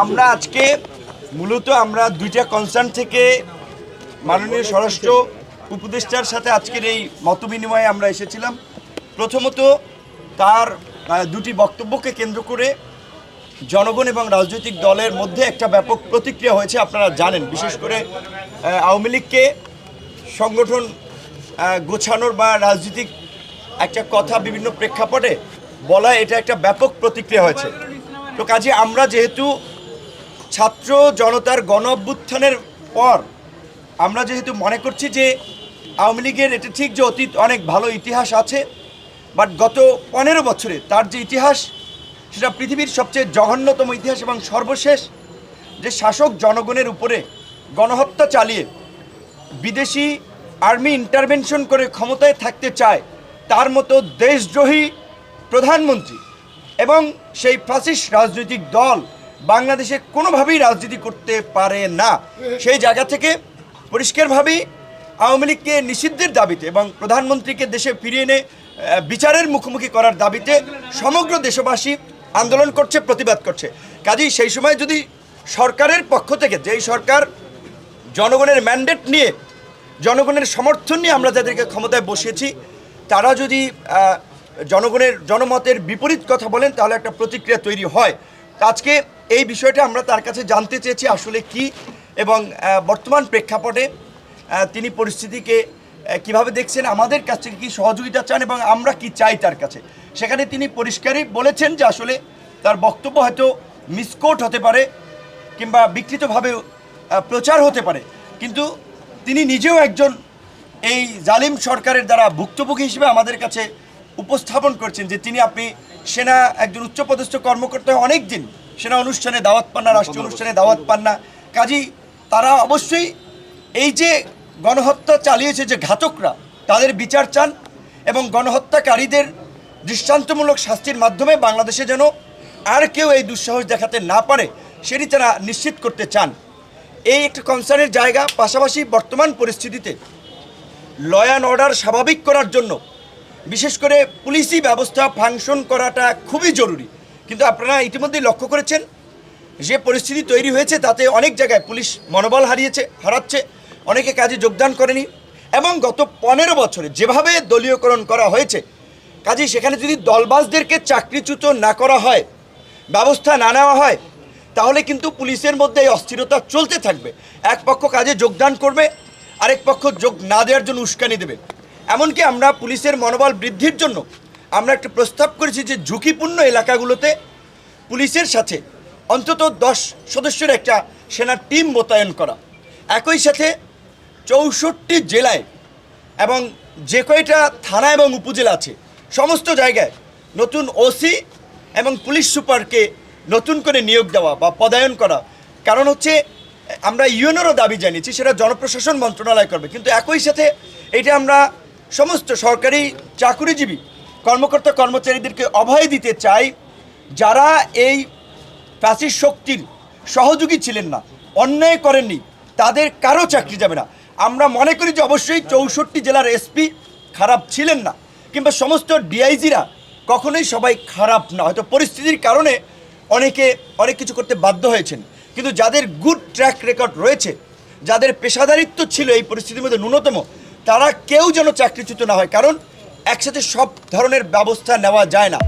আমরা আজকে মূলত আমরা দুইটা কনসার্ন থেকে মাননীয় স্বরাষ্ট্র উপদেষ্টার সাথে আজকের এই মতবিনিময়ে আমরা এসেছিলাম। প্রথমত তার দুটি বক্তব্যকে কেন্দ্র করে জনগণ এবং রাজনৈতিক দলের মধ্যে একটা ব্যাপক প্রতিক্রিয়া হয়েছে, আপনারা জানেন। বিশেষ করে আওয়ামী লীগকে সংগঠন গোছানোর বা রাজনৈতিক একটা কথা বিভিন্ন প্রেক্ষাপটে বলা, এটা একটা ব্যাপক প্রতিক্রিয়া হয়েছে। তো কাজে আমরা যেহেতু ছাত্র জনতার গণ অভ্যুত্থানের পর আমরা যেহেতু মনে করছি যে আওয়ামী লীগের এটা ঠিক যে অতীত অনেক ভালো ইতিহাস আছে বাট গত পনেরো বছরে তার যে ইতিহাস, সেটা পৃথিবীর সবচেয়ে জঘন্যতম ইতিহাস এবং সর্বশেষ যে শাসক জনগণের উপরে গণহত্যা চালিয়ে বিদেশি আর্মি ইন্টারভেনশন করে ক্ষমতায় থাকতে চায়, তার মতো দেশদ্রোহী প্রধানমন্ত্রী এবং সেই ফ্যাসিস্ট রাজনৈতিক দল বাংলাদেশে কোনোভাবেই রাজনীতি করতে পারে না। সেই জায়গা থেকে পরিষ্কারভাবেই আওয়ামী লীগকে নিষিদ্ধের দাবিতে এবং প্রধানমন্ত্রীকে দেশে ফিরিয়ে এনে বিচারের মুখোমুখি করার দাবিতে সমগ্র দেশবাসী আন্দোলন করছে, প্রতিবাদ করছে। কাজেই সেই সময় যদি সরকারের পক্ষ থেকে, যেই সরকার জনগণের ম্যান্ডেট নিয়ে, জনগণের সমর্থন নিয়ে আমরা যাদেরকে ক্ষমতায় বসিয়েছি, তারা যদি জনগণের, জনমতের বিপরীত কথা বলেন, তাহলে একটা প্রতিক্রিয়া তৈরি হয়। আজকে এই বিষয়টা আমরা তার কাছে জানতে চেয়েছি আসলে কি এবং বর্তমান প্রেক্ষাপটে তিনি পরিস্থিতিকে কীভাবে দেখছেন, আমাদের কাছ থেকে কি সহযোগিতা চান এবং আমরা কি চাই তার কাছে? সেখানে তিনি পরিষ্কারই বলেছেন যে আসলে তার বক্তব্য হয়তো মিসকোট হতে পারে কিংবা বিকৃতভাবে প্রচার হতে পারে। কিন্তু তিনি নিজেও একজন এই জালিম সরকারের দ্বারা ভুক্তভোগী হিসেবে আমাদের কাছে উপস্থাপন করছেন যে তিনি আপনি সেনা একজন উচ্চপদস্থ কর্মকর্তা অনেক দিন সেনা অনুষ্ঠানে দাওয়াত পান না রাষ্ট্রীয় অনুষ্ঠানে দাওয়াত পান না। কাজেই তারা অবশ্যই এই যে গণহত্যা চালিয়েছে যে ঘাতকরা তাদের বিচার চান এবং গণহত্যাকারীদের দৃষ্টান্তমূলক শাস্তির মাধ্যমে বাংলাদেশে যেন আর কেউ এই দুঃসাহস দেখাতে না পারে সেটি তারা নিশ্চিত করতে চান। এই একটা কনসার্নের জায়গা পাশাপাশি বর্তমান পরিস্থিতিতে ল অ্যান্ড অর্ডার স্বাভাবিক করার জন্য বিশেষ করে পুলিশি ব্যবস্থা ফাংশন করাটা খুবই জরুরি। কিন্তু আপনারা ইতিমধ্যেই লক্ষ্য করেছেন, যে পরিস্থিতি তৈরি হয়েছে, তাতে অনেক জায়গায় পুলিশ মনোবল হারিয়েছে, হারাচ্ছে, অনেকে কাজে যোগদান করেনি, এবং গত পনেরো বছরে যেভাবে দলীয়করণ করা হয়েছে কাজে সেখানে যদি দলবাজদেরকে চাকরিচ্যুত না করা হয়, ব্যবস্থা না নেওয়া হয়, তাহলে কিন্তু পুলিশের মধ্যে এই অস্থিরতা চলতে থাকবে। এক পক্ষ কাজে যোগদান করবে, আরেক পক্ষ যোগ না দেওয়ার জন্য উস্কানি দেবে। এমনকি আমরা পুলিশের মনোবল বৃদ্ধির জন্য আমরা একটা প্রস্তাব করেছি যে ঝুঁকিপূর্ণ এলাকাগুলোতে পুলিশের সাথে অন্তত দশ সদস্যের একটা সেনা টিম মোতায়েন করা। একই সাথে চৌষট্টি জেলায় এবং যে কয়টা থানা এবং উপজেলা আছে, সমস্ত জায়গায় নতুন ওসি এবং পুলিশ সুপারকে নতুন করে নিয়োগ দেওয়া বা পদায়ন করা। কারণ হচ্ছে, আমরা ইউএনেরও দাবি জানিয়েছি, সেটা জনপ্রশাসন মন্ত্রণালয় করবে। কিন্তু একই সাথে এটা আমরা সমস্ত সরকারি চাকুরিজীবী কর্মকর্তা কর্মচারীদেরকে অভয় দিতে চাই, যারা এই ফ্যাসিস্ট শক্তির সহযোগী ছিলেন না, অন্যায় করেননি, তাদের কারও চাকরি যাবে না। আমরা মনে করি যে অবশ্যই চৌষট্টি জেলার এসপি খারাপ ছিলেন না, কিংবা সমস্ত ডিআইজিরা কখনোই সবাই খারাপ না, হয়তো পরিস্থিতির কারণে অনেকে অনেক কিছু করতে বাধ্য হয়েছেন। কিন্তু যাদের গুড ট্র্যাক রেকর্ড রয়েছে, যাদের পেশাদারিত্ব ছিল এই পরিস্থিতির মধ্যে ন্যূনতম, তারা কেউ যেন চাকরিচ্যুত না হয়। কারণ একসাথে সব ধরনের ব্যবস্থা নেওয়া যায় না।